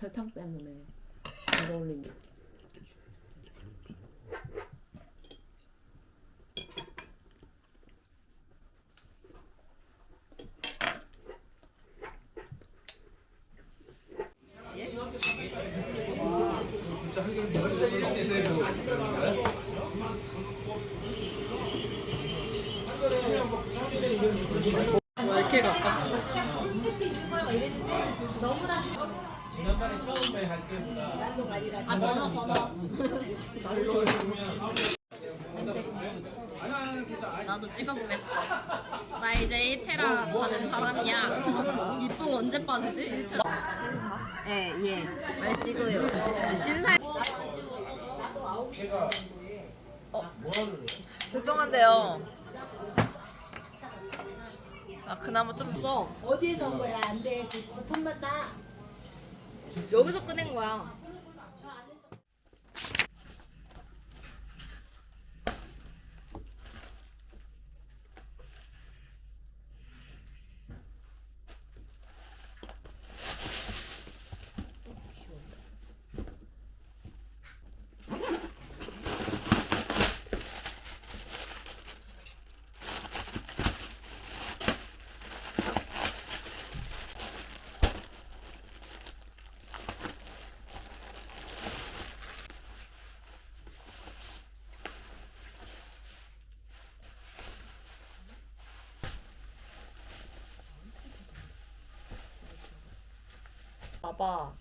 설탕 때문에 잘 어울린다. 아 번호 번호 나도 찍어보겠어 나 이제 이테라 받은 사람이야 이쁨 언제 빠지지? 이테라 신사? 예예 왜 찍어요 신사 죄송한데요. 아 그나마 좀 써 어디에서 온 거야? 안 돼. 그 거품만 나. 여기서 꺼낸 거야 봐봐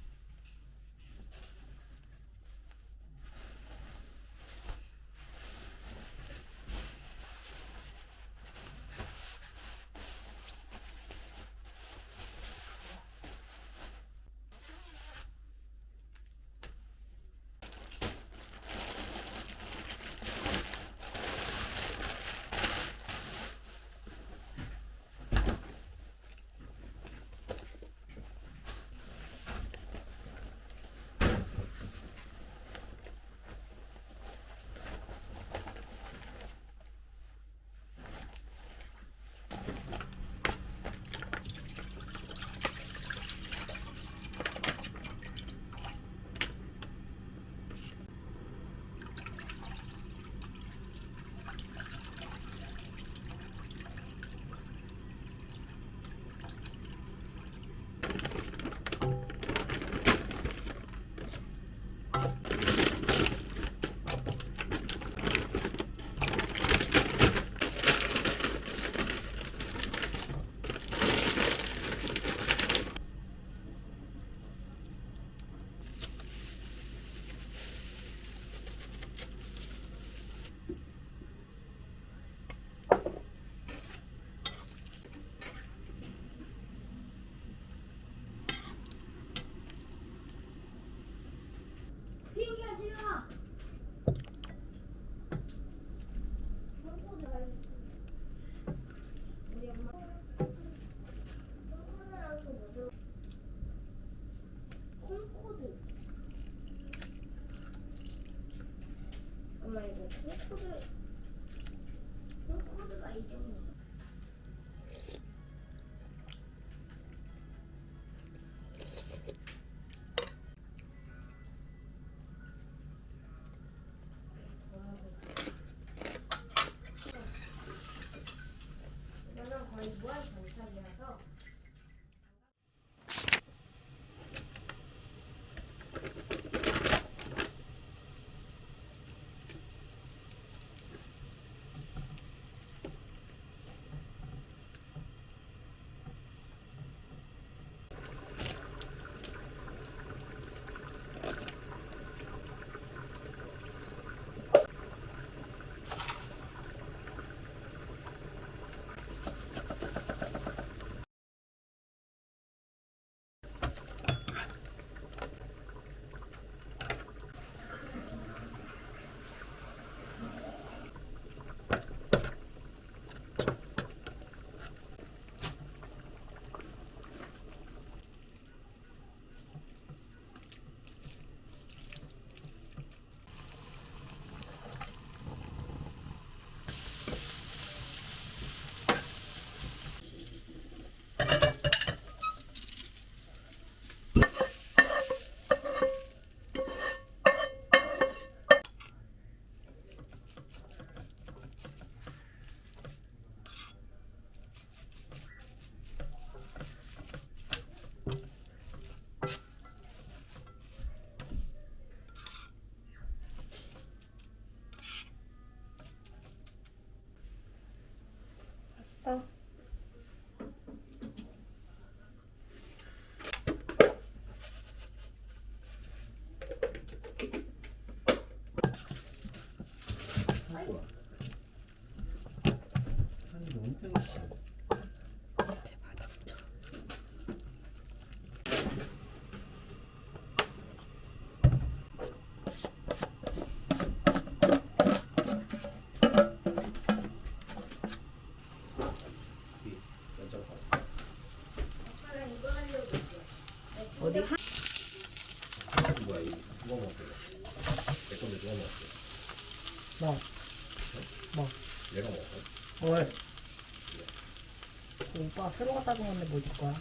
오빠 새로 갖다 준 건데 뭐 줄 거야?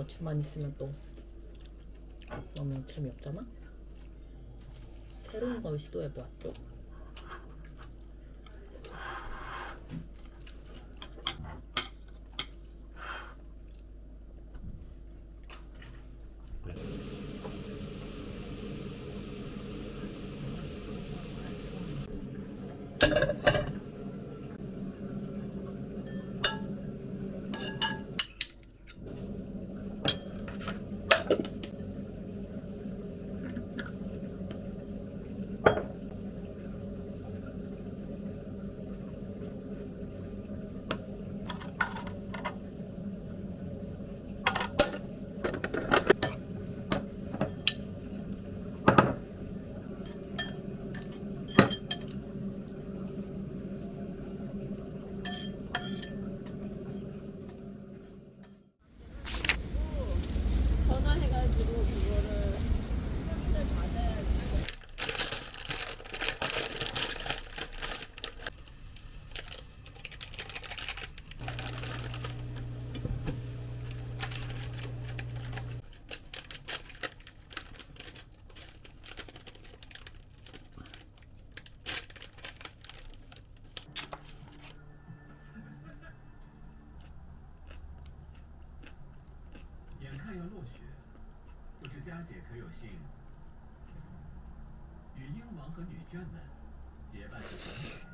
며칠만 있으면 또 너무 재미없잖아? 새로운 걸 시도해보았죠? 佳节可有幸与英王和女眷们结伴去潜水。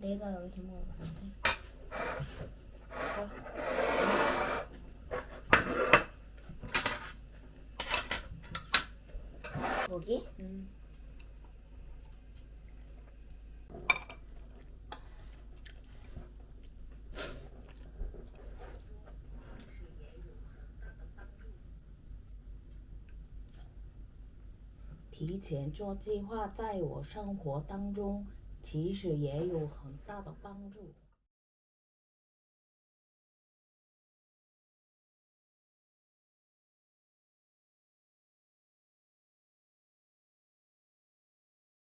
내가 여기 좀 먹어봤는데 거기? 음. “提前做计划，在我生活当中 其实也有很大的帮助。